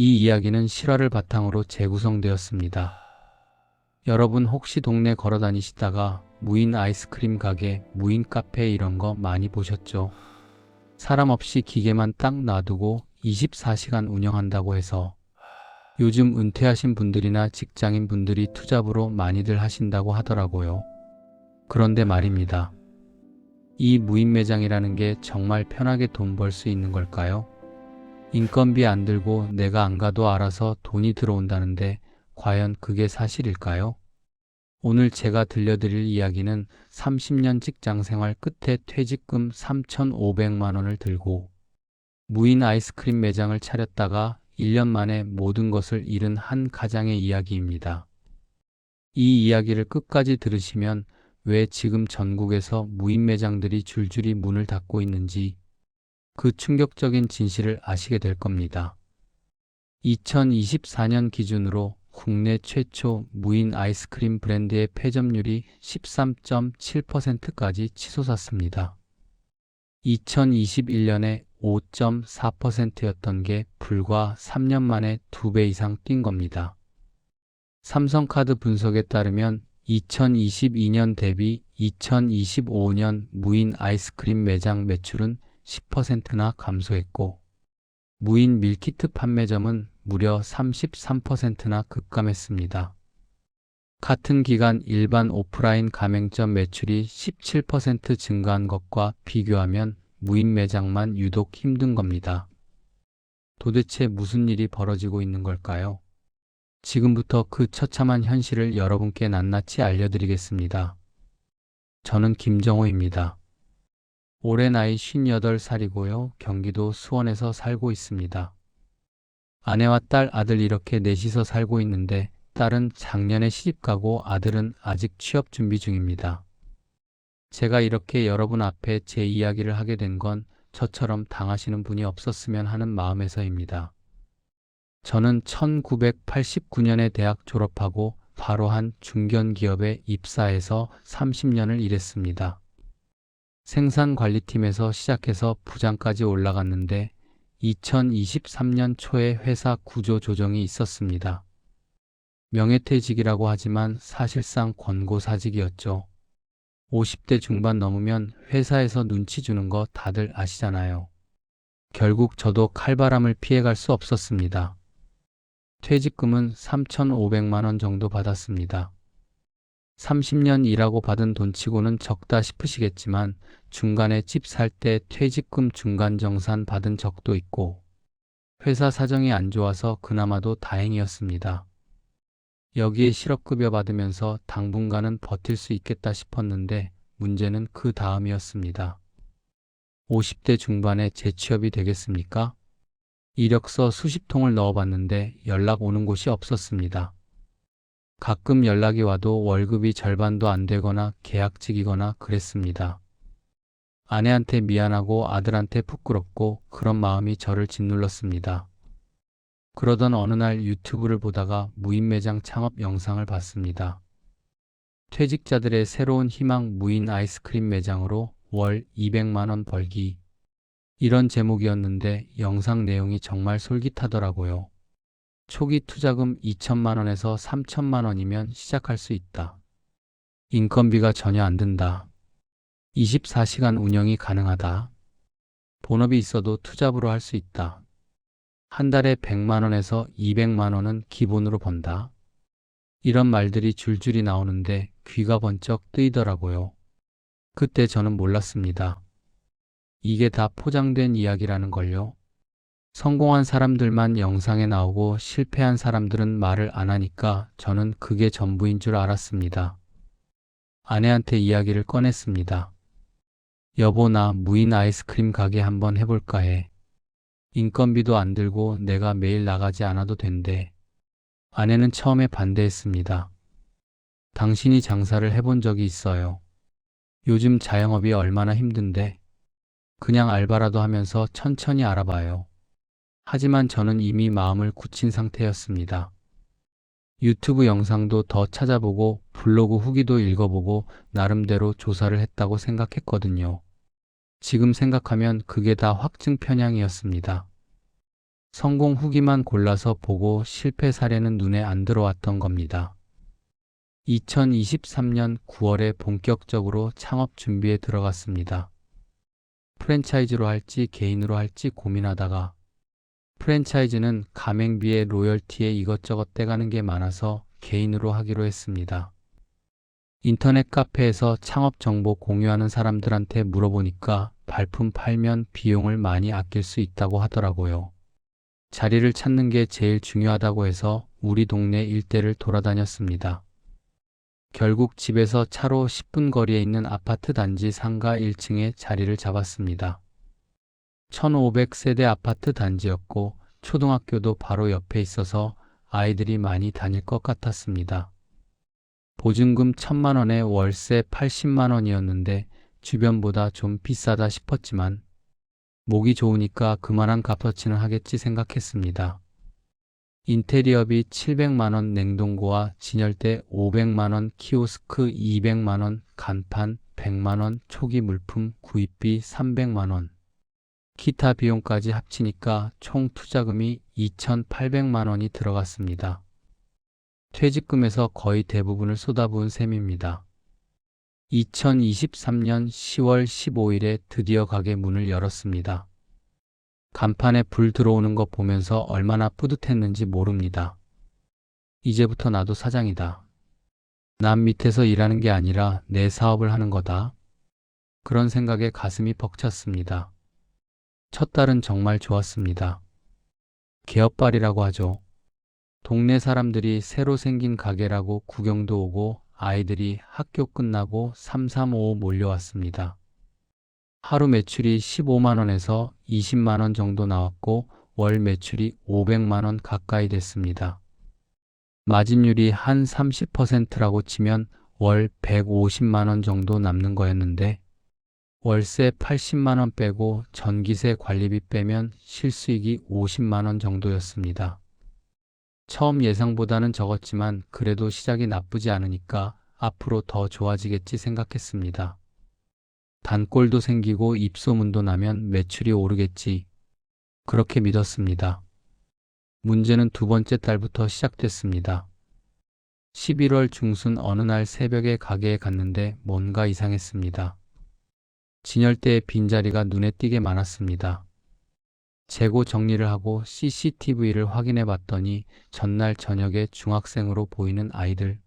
이 이야기는 실화를 바탕으로 재구성되었습니다. 여러분 혹시 동네 걸어 다니시다가 무인 아이스크림 가게, 무인 카페 이런 거 많이 보셨죠? 사람 없이 기계만 딱 놔두고 24시간 운영한다고 해서 요즘 은퇴하신 분들이나 직장인 분들이 투잡으로 많이들 하신다고 하더라고요. 그런데 말입니다. 이 무인 매장이라는 게 정말 편하게 돈 벌 수 있는 걸까요? 인건비 안 들고 내가 안 가도 알아서 돈이 들어온다는데 과연 그게 사실일까요? 오늘 제가 들려드릴 이야기는 30년 직장 생활 끝에 퇴직금 3,500만 원을 들고 무인 아이스크림 매장을 차렸다가 1년 만에 모든 것을 잃은 한 가장의 이야기입니다. 이 이야기를 끝까지 들으시면 왜 지금 전국에서 무인 매장들이 줄줄이 문을 닫고 있는지 그 충격적인 진실을 아시게 될 겁니다. 2024년 기준으로 국내 최초 무인 아이스크림 브랜드의 폐점률이 13.7%까지 치솟았습니다. 2021년에 5.4%였던 게 불과 3년 만에 2배 이상 뛴 겁니다. 삼성카드 분석에 따르면 2022년 대비 2025년 무인 아이스크림 매장 매출은 10%나 감소했고, 무인 밀키트 판매점은 무려 33%나 급감했습니다. 같은 기간 일반 오프라인 가맹점 매출이 17% 증가한 것과 비교하면 무인 매장만 유독 힘든 겁니다. 도대체 무슨 일이 벌어지고 있는 걸까요? 지금부터 그 처참한 현실을 여러분께 낱낱이 알려드리겠습니다. 저는 김정호입니다. 올해 나이 58살이고요. 경기도 수원에서 살고 있습니다. 아내와 딸, 아들 이렇게 넷이서 살고 있는데 딸은 작년에 시집가고 아들은 아직 취업 준비 중입니다. 제가 이렇게 여러분 앞에 제 이야기를 하게 된 건 저처럼 당하시는 분이 없었으면 하는 마음에서입니다. 저는 1989년에 대학 졸업하고 바로 한 중견기업에 입사해서 30년을 일했습니다. 생산관리팀에서 시작해서 부장까지 올라갔는데 2023년 초에 회사 구조 조정이 있었습니다. 명예퇴직이라고 하지만 사실상 권고사직이었죠. 50대 중반 넘으면 회사에서 눈치 주는 거 다들 아시잖아요. 결국 저도 칼바람을 피해갈 수 없었습니다. 퇴직금은 3,500만 원 정도 받았습니다. 30년 일하고 받은 돈치고는 적다 싶으시겠지만 중간에 집 살 때 퇴직금 중간 정산 받은 적도 있고 회사 사정이 안 좋아서 그나마도 다행이었습니다. 여기에 실업급여 받으면서 당분간은 버틸 수 있겠다 싶었는데 문제는 그 다음이었습니다. 50대 중반에 재취업이 되겠습니까? 이력서 수십 통을 넣어봤는데 연락 오는 곳이 없었습니다. 가끔 연락이 와도 월급이 절반도 안 되거나 계약직이거나 그랬습니다. 아내한테 미안하고 아들한테 부끄럽고 그런 마음이 저를 짓눌렀습니다. 그러던 어느 날 유튜브를 보다가 무인 매장 창업 영상을 봤습니다. 퇴직자들의 새로운 희망 무인 아이스크림 매장으로 월 200만원 벌기. 이런 제목이었는데 영상 내용이 정말 솔깃하더라고요. 초기 투자금 2천만 원에서 3천만 원이면 시작할 수 있다. 인건비가 전혀 안 든다. 24시간 운영이 가능하다. 본업이 있어도 투잡으로 할 수 있다. 한 달에 100만 원에서 200만 원은 기본으로 번다. 이런 말들이 줄줄이 나오는데 귀가 번쩍 뜨이더라고요. 그때 저는 몰랐습니다. 이게 다 포장된 이야기라는 걸요. 성공한 사람들만 영상에 나오고 실패한 사람들은 말을 안 하니까 저는 그게 전부인 줄 알았습니다. 아내한테 이야기를 꺼냈습니다. 여보, 나 무인 아이스크림 가게 한번 해볼까 해. 인건비도 안 들고 내가 매일 나가지 않아도 된대. 아내는 처음에 반대했습니다. 당신이 장사를 해본 적이 있어요. 요즘 자영업이 얼마나 힘든데. 그냥 알바라도 하면서 천천히 알아봐요. 하지만 저는 이미 마음을 굳힌 상태였습니다. 유튜브 영상도 더 찾아보고 블로그 후기도 읽어보고 나름대로 조사를 했다고 생각했거든요. 지금 생각하면 그게 다 확증 편향이었습니다. 성공 후기만 골라서 보고 실패 사례는 눈에 안 들어왔던 겁니다. 2023년 9월에 본격적으로 창업 준비에 들어갔습니다. 프랜차이즈로 할지 개인으로 할지 고민하다가 프랜차이즈는 가맹비에 로열티에 이것저것 떼가는 게 많아서 개인으로 하기로 했습니다. 인터넷 카페에서 창업 정보 공유하는 사람들한테 물어보니까 발품 팔면 비용을 많이 아낄 수 있다고 하더라고요. 자리를 찾는 게 제일 중요하다고 해서 우리 동네 일대를 돌아다녔습니다. 결국 집에서 차로 10분 거리에 있는 아파트 단지 상가 1층에 자리를 잡았습니다. 1500세대 아파트 단지였고 초등학교도 바로 옆에 있어서 아이들이 많이 다닐 것 같았습니다. 보증금 1000만 원에 월세 80만 원이었는데 주변보다 좀 비싸다 싶었지만 목이 좋으니까 그만한 값어치는 하겠지 생각했습니다. 인테리어비 700만 원 냉동고와 진열대 500만 원 키오스크 200만 원 간판 100만 원 초기 물품 구입비 300만 원 기타 비용까지 합치니까 총 투자금이 2,800만 원이 들어갔습니다. 퇴직금에서 거의 대부분을 쏟아부은 셈입니다. 2023년 10월 15일에 드디어 가게 문을 열었습니다. 간판에 불 들어오는 거 보면서 얼마나 뿌듯했는지 모릅니다. 이제부터 나도 사장이다. 남 밑에서 일하는 게 아니라 내 사업을 하는 거다. 그런 생각에 가슴이 벅찼습니다. 첫 달은 정말 좋았습니다. 개업발이라고 하죠. 동네 사람들이 새로 생긴 가게라고 구경도 오고 아이들이 학교 끝나고 335 몰려왔습니다. 하루 매출이 15만 원에서 20만 원 정도 나왔고 월 매출이 500만 원 가까이 됐습니다. 마진율이 한 30%라고 치면 월 150만 원 정도 남는 거였는데 월세 80만 원 빼고 전기세 관리비 빼면 실수익이 50만 원 정도였습니다. 처음 예상보다는 적었지만 그래도 시작이 나쁘지 않으니까 앞으로 더 좋아지겠지 생각했습니다. 단골도 생기고 입소문도 나면 매출이 오르겠지. 그렇게 믿었습니다. 문제는 두 번째 달부터 시작됐습니다. 11월 중순 어느 날 새벽에 가게에 갔는데 뭔가 이상했습니다. 진열대의 빈자리가 눈에 띄게 많았습니다. 재고 정리를 하고 CCTV를 확인해 봤더니 전날 저녁에 중학생으로 보이는 아이들.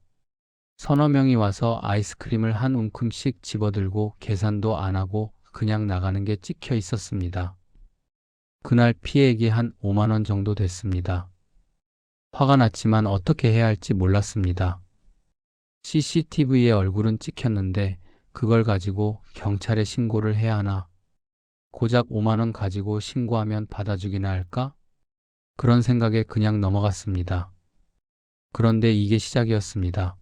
서너 명이 와서 아이스크림을 한 움큼씩 집어들고 계산도 안 하고 그냥 나가는 게 찍혀 있었습니다. 그날 피해액이 한 5만 원 정도 됐습니다. 화가 났지만 어떻게 해야 할지 몰랐습니다. CCTV에 얼굴은 찍혔는데 그걸 가지고 경찰에 신고를 해야 하나? 고작 5만 원 가지고 신고하면 받아주기나 할까? 그런 생각에 그냥 넘어갔습니다. 그런데 이게 시작이었습니다.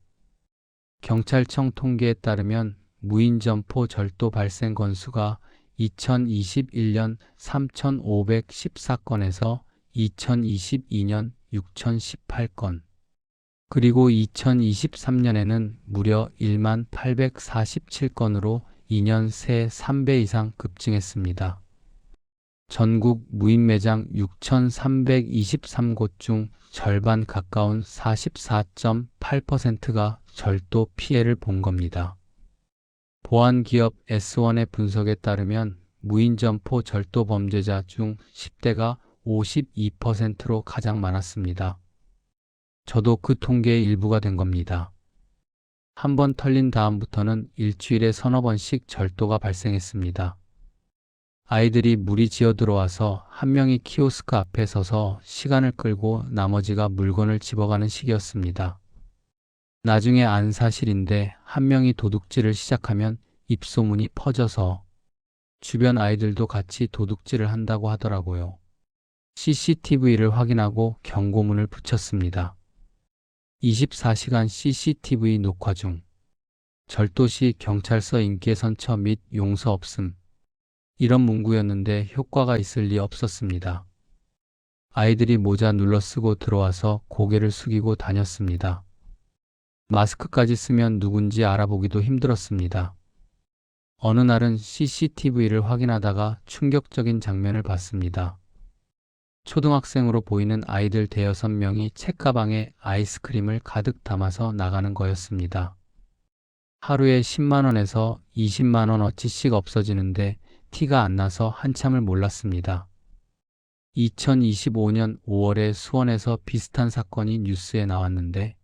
경찰청 통계에 따르면 무인 점포 절도 발생 건수가 2021년 3,514건에서 2022년 6,018건, 그리고 2023년에는 무려 1만 847건으로 2년 새 3배 이상 급증했습니다. 전국 무인 매장 6,323곳 중 절반 가까운 44.8%가 절도 피해를 본 겁니다. 보안기업 S1의 분석에 따르면 무인 점포 절도 범죄자 중 10대가 52%로 가장 많았습니다. 저도 그 통계의 일부가 된 겁니다. 한 번 털린 다음부터는 일주일에 서너 번씩 절도가 발생했습니다. 아이들이 물이 지어 들어와서 한 명이 키오스크 앞에 서서 시간을 끌고 나머지가 물건을 집어가는 시기였습니다. 나중에 안 사실인데 한 명이 도둑질을 시작하면 입소문이 퍼져서 주변 아이들도 같이 도둑질을 한다고 하더라고요. CCTV를 확인하고 경고문을 붙였습니다. 24시간 CCTV 녹화 중 절도 시 경찰서 인계 선처 및 용서 없음 이런 문구였는데 효과가 있을 리 없었습니다. 아이들이 모자 눌러 쓰고 들어와서 고개를 숙이고 다녔습니다. 마스크까지 쓰면 누군지 알아보기도 힘들었습니다. 어느 날은 CCTV를 확인하다가 충격적인 장면을 봤습니다. 초등학생으로 보이는 아이들 대여섯 명이 책가방에 아이스크림을 가득 담아서 나가는 거였습니다. 하루에 10만원에서 20만원어치씩 없어지는데 티가 안 나서 한참을 몰랐습니다. 2025년 5월에 수원에서 비슷한 사건이 뉴스에 나왔는데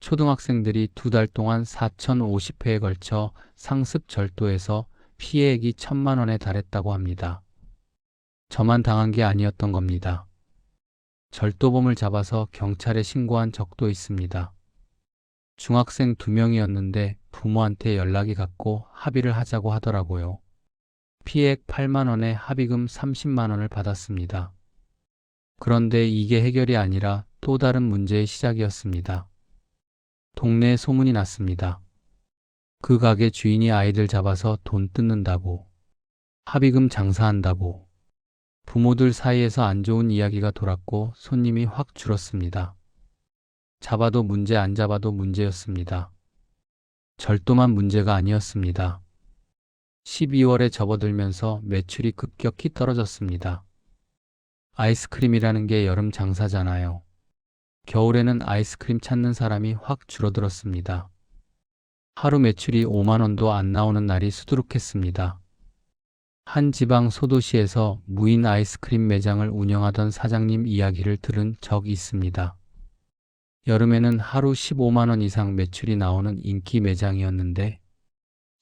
초등학생들이 두 달 동안 4,050회에 걸쳐 상습 절도해서 피해액이 천만 원에 달했다고 합니다. 저만 당한 게 아니었던 겁니다. 절도범을 잡아서 경찰에 신고한 적도 있습니다. 중학생 두 명이었는데 부모한테 연락이 갔고 합의를 하자고 하더라고요. 피해액 8만 원에 합의금 30만 원을 받았습니다. 그런데 이게 해결이 아니라 또 다른 문제의 시작이었습니다. 동네에 소문이 났습니다. 그 가게 주인이 아이들 잡아서 돈 뜯는다고, 합의금 장사한다고, 부모들 사이에서 안 좋은 이야기가 돌았고 손님이 확 줄었습니다. 잡아도 문제 안 잡아도 문제였습니다. 절도만 문제가 아니었습니다. 12월에 접어들면서 매출이 급격히 떨어졌습니다. 아이스크림이라는 게 여름 장사잖아요. 겨울에는 아이스크림 찾는 사람이 확 줄어들었습니다. 하루 매출이 5만 원도 안 나오는 날이 수두룩했습니다. 한 지방 소도시에서 무인 아이스크림 매장을 운영하던 사장님 이야기를 들은 적이 있습니다. 여름에는 하루 15만 원 이상 매출이 나오는 인기 매장이었는데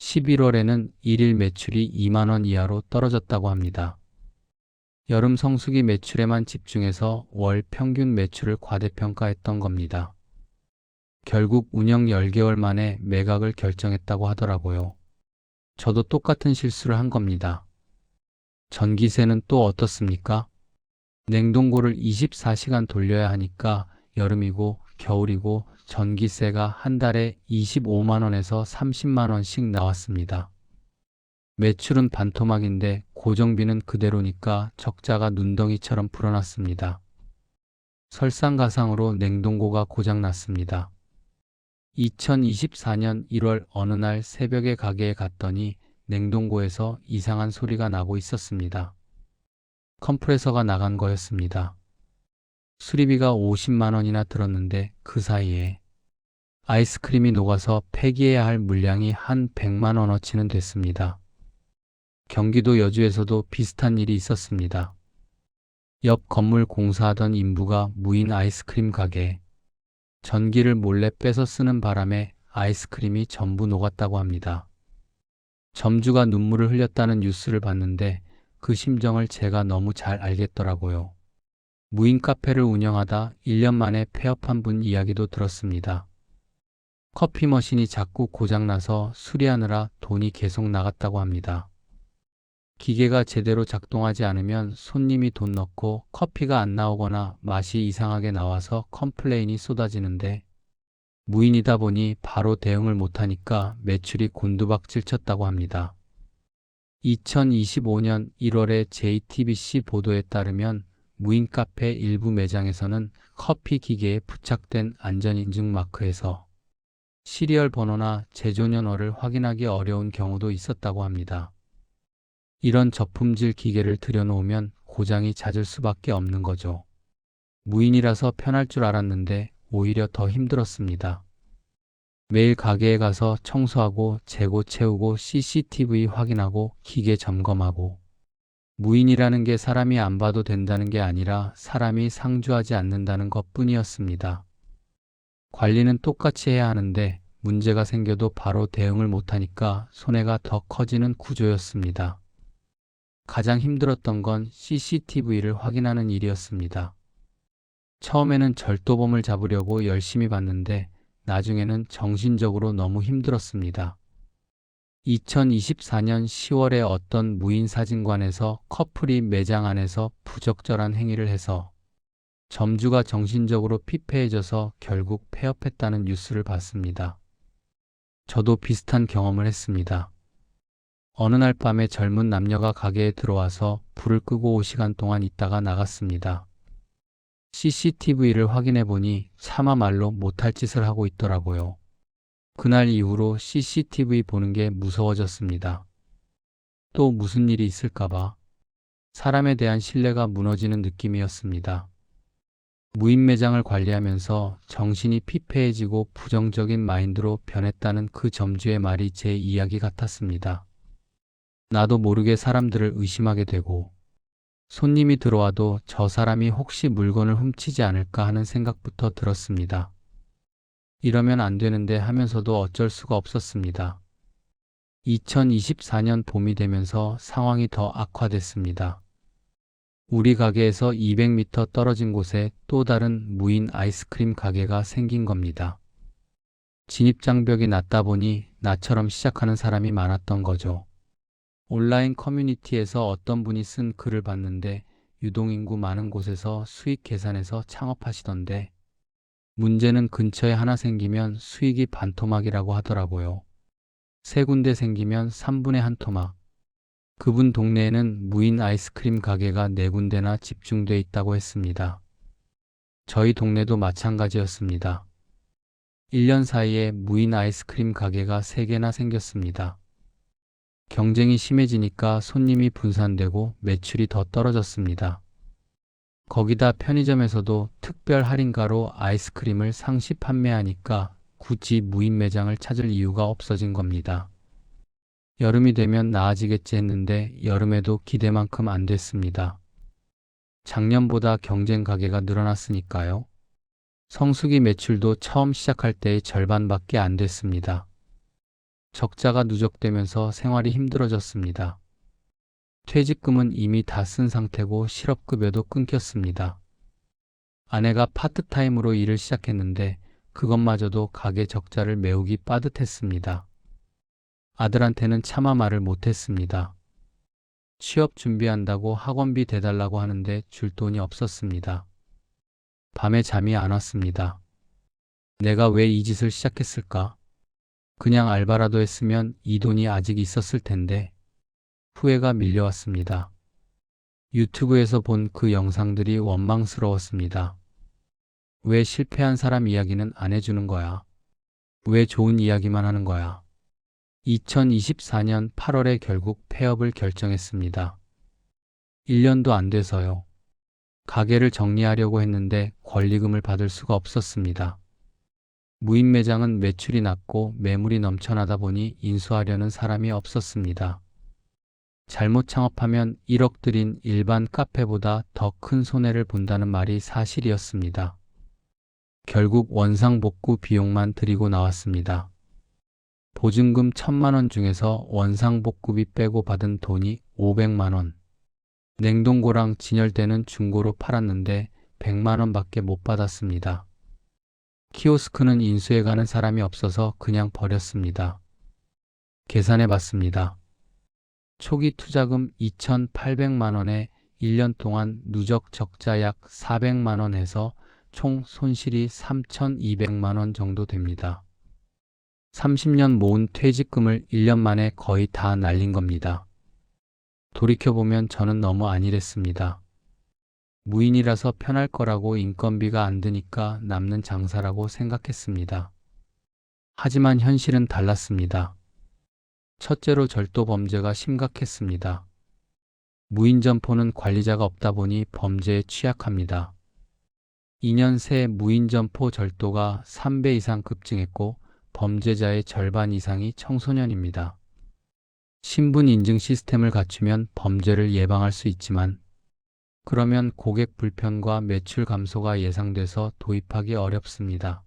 11월에는 일일 매출이 2만 원 이하로 떨어졌다고 합니다. 여름 성수기 매출에만 집중해서 월 평균 매출을 과대평가했던 겁니다. 결국 운영 10개월 만에 매각을 결정했다고 하더라고요. 저도 똑같은 실수를 한 겁니다. 전기세는 또 어떻습니까? 냉동고를 24시간 돌려야 하니까 여름이고 겨울이고 전기세가 한 달에 25만원에서 30만원씩 나왔습니다. 매출은 반토막인데 고정비는 그대로니까 적자가 눈덩이처럼 불어났습니다. 설상가상으로 냉동고가 고장났습니다. 2024년 1월 어느 날 새벽에 가게에 갔더니 냉동고에서 이상한 소리가 나고 있었습니다. 컴프레서가 나간 거였습니다. 수리비가 50만 원이나 들었는데 그 사이에 아이스크림이 녹아서 폐기해야 할 물량이 한 100만 원어치는 됐습니다. 경기도 여주에서도 비슷한 일이 있었습니다. 옆 건물 공사하던 인부가 무인 아이스크림 가게에 전기를 몰래 빼서 쓰는 바람에 아이스크림이 전부 녹았다고 합니다. 점주가 눈물을 흘렸다는 뉴스를 봤는데 그 심정을 제가 너무 잘 알겠더라고요. 무인 카페를 운영하다 1년 만에 폐업한 분 이야기도 들었습니다. 커피 머신이 자꾸 고장나서 수리하느라 돈이 계속 나갔다고 합니다. 기계가 제대로 작동하지 않으면 손님이 돈 넣고 커피가 안 나오거나 맛이 이상하게 나와서 컴플레인이 쏟아지는데 무인이다 보니 바로 대응을 못하니까 매출이 곤두박질 쳤다고 합니다. 2025년 1월에 JTBC 보도에 따르면 무인 카페 일부 매장에서는 커피 기계에 부착된 안전인증 마크에서 시리얼 번호나 제조년월을 확인하기 어려운 경우도 있었다고 합니다. 이런 저품질 기계를 들여놓으면 고장이 잦을 수밖에 없는 거죠. 무인이라서 편할 줄 알았는데 오히려 더 힘들었습니다. 매일 가게에 가서 청소하고 재고 채우고 CCTV 확인하고 기계 점검하고 무인이라는 게 사람이 안 봐도 된다는 게 아니라 사람이 상주하지 않는다는 것 뿐이었습니다. 관리는 똑같이 해야 하는데 문제가 생겨도 바로 대응을 못하니까 손해가 더 커지는 구조였습니다. 가장 힘들었던 건 CCTV를 확인하는 일이었습니다. 처음에는 절도범을 잡으려고 열심히 봤는데 나중에는 정신적으로 너무 힘들었습니다. 2024년 10월에 어떤 무인 사진관에서 커플이 매장 안에서 부적절한 행위를 해서 점주가 정신적으로 피폐해져서 결국 폐업했다는 뉴스를 봤습니다. 저도 비슷한 경험을 했습니다. 어느 날 밤에 젊은 남녀가 가게에 들어와서 불을 끄고 5시간 동안 있다가 나갔습니다. CCTV를 확인해 보니 차마 말로 못할 짓을 하고 있더라고요. 그날 이후로 CCTV 보는 게 무서워졌습니다. 또 무슨 일이 있을까봐 사람에 대한 신뢰가 무너지는 느낌이었습니다. 무인 매장을 관리하면서 정신이 피폐해지고 부정적인 마인드로 변했다는 그 점주의 말이 제 이야기 같았습니다. 나도 모르게 사람들을 의심하게 되고 손님이 들어와도 저 사람이 혹시 물건을 훔치지 않을까 하는 생각부터 들었습니다. 이러면 안 되는데 하면서도 어쩔 수가 없었습니다. 2024년 봄이 되면서 상황이 더 악화됐습니다. 우리 가게에서 200m 떨어진 곳에 또 다른 무인 아이스크림 가게가 생긴 겁니다. 진입장벽이 낮다 보니 나처럼 시작하는 사람이 많았던 거죠. 온라인 커뮤니티에서 어떤 분이 쓴 글을 봤는데 유동인구 많은 곳에서 수익 계산해서 창업하시던데 문제는 근처에 하나 생기면 수익이 반 토막이라고 하더라고요. 세 군데 생기면 3분의 한 토막. 그분 동네에는 무인 아이스크림 가게가 네 군데나 집중돼 있다고 했습니다. 저희 동네도 마찬가지였습니다. 1년 사이에 무인 아이스크림 가게가 3개나 생겼습니다. 경쟁이 심해지니까 손님이 분산되고 매출이 더 떨어졌습니다. 거기다 편의점에서도 특별 할인가로 아이스크림을 상시 판매하니까 굳이 무인 매장을 찾을 이유가 없어진 겁니다. 여름이 되면 나아지겠지 했는데 여름에도 기대만큼 안 됐습니다. 작년보다 경쟁 가게가 늘어났으니까요. 성수기 매출도 처음 시작할 때의 절반밖에 안 됐습니다. 적자가 누적되면서 생활이 힘들어졌습니다. 퇴직금은 이미 다 쓴 상태고 실업급여도 끊겼습니다. 아내가 파트타임으로 일을 시작했는데 그것마저도 가게 적자를 메우기 빠듯했습니다. 아들한테는 차마 말을 못했습니다. 취업 준비한다고 학원비 대달라고 하는데 줄 돈이 없었습니다. 밤에 잠이 안 왔습니다. 내가 왜 이 짓을 시작했을까? 그냥 알바라도 했으면 이 돈이 아직 있었을 텐데 후회가 밀려왔습니다. 유튜브에서 본 그 영상들이 원망스러웠습니다. 왜 실패한 사람 이야기는 안 해주는 거야? 왜 좋은 이야기만 하는 거야? 2024년 8월에 결국 폐업을 결정했습니다. 1년도 안 돼서요. 가게를 정리하려고 했는데 권리금을 받을 수가 없었습니다. 무인 매장은 매출이 낮고 매물이 넘쳐나다 보니 인수하려는 사람이 없었습니다. 잘못 창업하면 1억 들인 일반 카페보다 더 큰 손해를 본다는 말이 사실이었습니다. 결국 원상복구 비용만 들이고 나왔습니다. 보증금 1000만원 중에서 원상복구비 빼고 받은 돈이 500만원. 냉동고랑 진열대는 중고로 팔았는데 100만원 밖에 못 받았습니다. 키오스크는 인수해 가는 사람이 없어서 그냥 버렸습니다. 계산해 봤습니다. 초기 투자금 2,800만원에 1년 동안 누적 적자 약 400만원 해서 총 손실이 3,200만원 정도 됩니다. 30년 모은 퇴직금을 1년 만에 거의 다 날린 겁니다. 돌이켜보면 저는 너무 안일했습니다. 무인이라서 편할 거라고 인건비가 안 드니까 남는 장사라고 생각했습니다. 하지만 현실은 달랐습니다. 첫째로 절도 범죄가 심각했습니다. 무인 점포는 관리자가 없다 보니 범죄에 취약합니다. 2년 새 무인 점포 절도가 3배 이상 급증했고 범죄자의 절반 이상이 청소년입니다. 신분 인증 시스템을 갖추면 범죄를 예방할 수 있지만 그러면 고객 불편과 매출 감소가 예상돼서 도입하기 어렵습니다.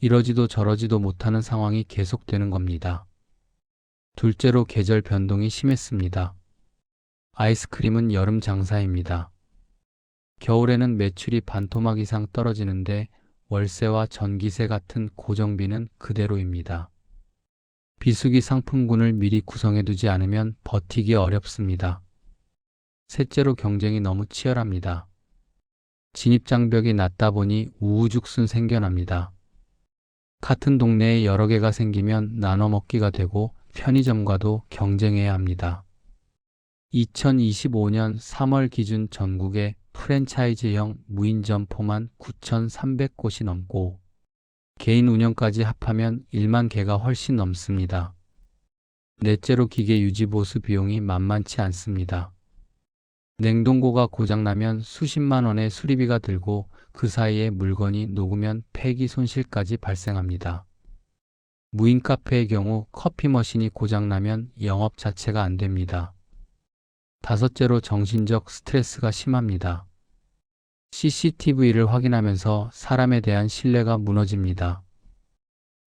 이러지도 저러지도 못하는 상황이 계속되는 겁니다. 둘째로 계절 변동이 심했습니다. 아이스크림은 여름 장사입니다. 겨울에는 매출이 반토막 이상 떨어지는데 월세와 전기세 같은 고정비는 그대로입니다. 비수기 상품군을 미리 구성해 두지 않으면 버티기 어렵습니다. 셋째로 경쟁이 너무 치열합니다. 진입장벽이 낮다 보니 우후죽순 생겨납니다. 같은 동네에 여러 개가 생기면 나눠 먹기가 되고 편의점과도 경쟁해야 합니다. 2025년 3월 기준 전국에 프랜차이즈형 무인 점포만 9,300곳이 넘고 개인 운영까지 합하면 1만 개가 훨씬 넘습니다. 넷째로 기계 유지 보수 비용이 만만치 않습니다. 냉동고가 고장나면 수십만 원의 수리비가 들고 그 사이에 물건이 녹으면 폐기 손실까지 발생합니다. 무인 카페의 경우 커피 머신이 고장나면 영업 자체가 안 됩니다. 다섯째로 정신적 스트레스가 심합니다. CCTV를 확인하면서 사람에 대한 신뢰가 무너집니다.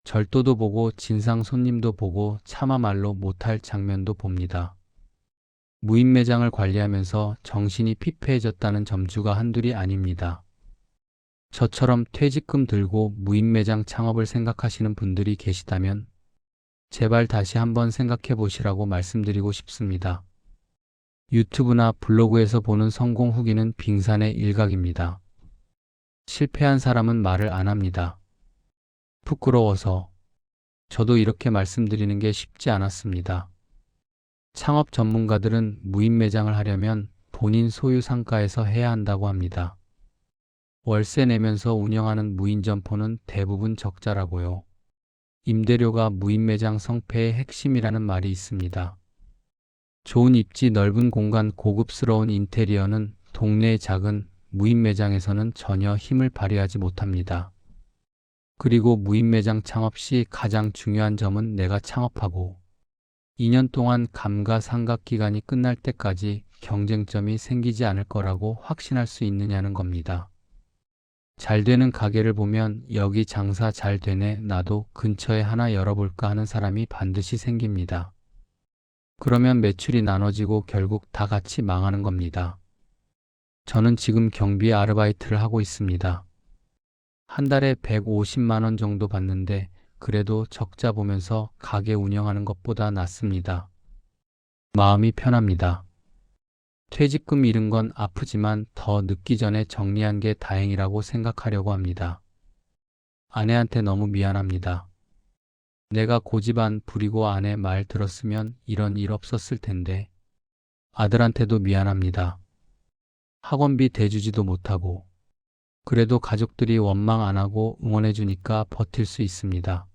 절도도 보고 진상 손님도 보고 차마 말로 못할 장면도 봅니다. 무인 매장을 관리하면서 정신이 피폐해졌다는 점주가 한둘이 아닙니다. 저처럼 퇴직금 들고 무인 매장 창업을 생각하시는 분들이 계시다면 제발 다시 한번 생각해 보시라고 말씀드리고 싶습니다. 유튜브나 블로그에서 보는 성공 후기는 빙산의 일각입니다. 실패한 사람은 말을 안 합니다. 부끄러워서 저도 이렇게 말씀드리는 게 쉽지 않았습니다. 창업 전문가들은 무인 매장을 하려면 본인 소유 상가에서 해야 한다고 합니다. 월세 내면서 운영하는 무인 점포는 대부분 적자라고요. 임대료가 무인 매장 성패의 핵심이라는 말이 있습니다. 좋은 입지 넓은 공간 고급스러운 인테리어는 동네의 작은 무인 매장에서는 전혀 힘을 발휘하지 못합니다. 그리고 무인 매장 창업 시 가장 중요한 점은 내가 창업하고 2년 동안 감가상각 기간이 끝날 때까지 경쟁점이 생기지 않을 거라고 확신할 수 있느냐는 겁니다. 잘 되는 가게를 보면 여기 장사 잘 되네 나도 근처에 하나 열어볼까 하는 사람이 반드시 생깁니다. 그러면 매출이 나눠지고 결국 다 같이 망하는 겁니다. 저는 지금 경비 아르바이트를 하고 있습니다. 한 달에 150만 원 정도 받는데 그래도 적자 보면서 가게 운영하는 것보다 낫습니다. 마음이 편합니다. 퇴직금 잃은 건 아프지만 더 늦기 전에 정리한 게 다행이라고 생각하려고 합니다. 아내한테 너무 미안합니다. 내가 고집안 부리고 아내 말 들었으면 이런 일 없었을 텐데. 아들한테도 미안합니다. 학원비 대주지도 못하고. 그래도 가족들이 원망 안 하고 응원해 주니까 버틸 수 있습니다.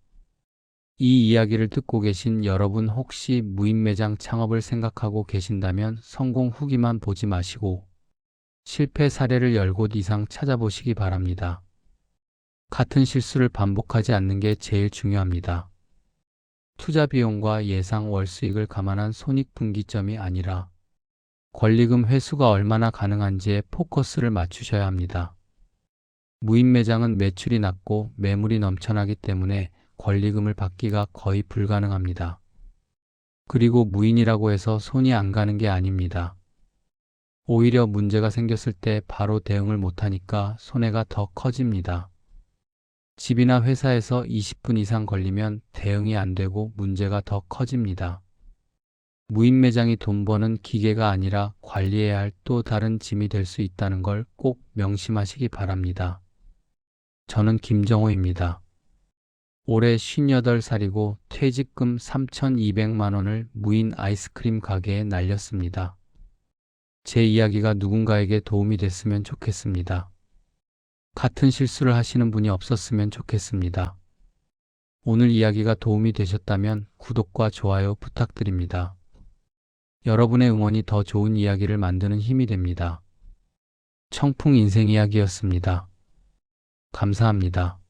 이 이야기를 듣고 계신 여러분 혹시 무인 매장 창업을 생각하고 계신다면 성공 후기만 보지 마시고 실패 사례를 열 곳 이상 찾아보시기 바랍니다. 같은 실수를 반복하지 않는 게 제일 중요합니다. 투자 비용과 예상 월 수익을 감안한 손익 분기점이 아니라 권리금 회수가 얼마나 가능한지에 포커스를 맞추셔야 합니다. 무인 매장은 매출이 낮고 매물이 넘쳐나기 때문에 권리금을 받기가 거의 불가능합니다. 그리고 무인이라고 해서 손이 안 가는 게 아닙니다. 오히려 문제가 생겼을 때 바로 대응을 못하니까 손해가 더 커집니다. 집이나 회사에서 20분 이상 걸리면 대응이 안 되고 문제가 더 커집니다. 무인 매장이 돈 버는 기계가 아니라 관리해야 할 또 다른 짐이 될 수 있다는 걸 꼭 명심하시기 바랍니다. 저는 김정호입니다. 올해 58살이고 퇴직금 3,200만 원을 무인 아이스크림 가게에 날렸습니다. 제 이야기가 누군가에게 도움이 됐으면 좋겠습니다. 같은 실수를 하시는 분이 없었으면 좋겠습니다. 오늘 이야기가 도움이 되셨다면 구독과 좋아요 부탁드립니다. 여러분의 응원이 더 좋은 이야기를 만드는 힘이 됩니다. 청풍 인생 이야기였습니다. 감사합니다.